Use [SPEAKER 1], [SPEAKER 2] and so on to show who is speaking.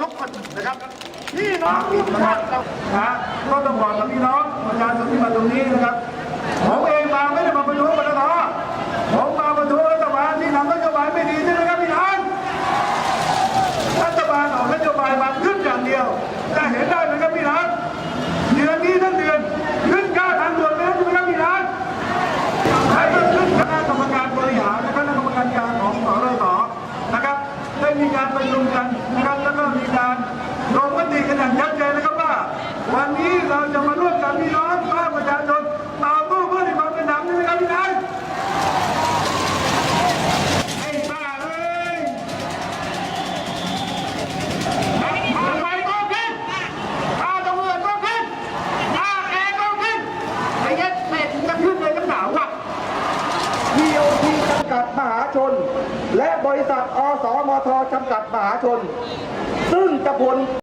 [SPEAKER 1] ทุกคนนะครับพี่น้องทุก
[SPEAKER 2] นะ
[SPEAKER 1] ท่า
[SPEAKER 2] คนรับนะก็ต้องบอกกับพี่น้องประชาชนที่มาตรงนี้นะครับผมเองมาไม่ได้มาประท้วงปตทผมมาประท้วงรัฐบาลที่ทำนโยบายไม่ดีใช่ไหมครับพี่น้องรัฐบาลออกนโยบายมาขึ้นอย่างเดียวจะเห็นได้ไหมครับพี่น้องเดือนนี้ทั้งเดือนขึ้นค่าทางด่วนไปแล้วใช่ไหมครับพี่น้องใครก็ขึ้นคณะกรรมการบริหารและคณะกรรมการกลางของสรสนะครับได้มีการประชุมกันนะครับ เราจะมาร่วมกับพี่น้องภาคประชาชนต่อสู้เพื่อให้ความเป็นธรรมนี่นะครับพี่น้องไอ้บ้าเอ้ย
[SPEAKER 1] ทำไมก็ขึ้นข้าตำรวจก็ขึ้นข้าแกก็ขึ้นไอ้เงี้ยเป็ดจะขึ้นเลยกันหนาวอะ
[SPEAKER 3] TOT จำกัดมหาชน และบริษัทอสมทจำกัดมหาชน ซึ่งจะผล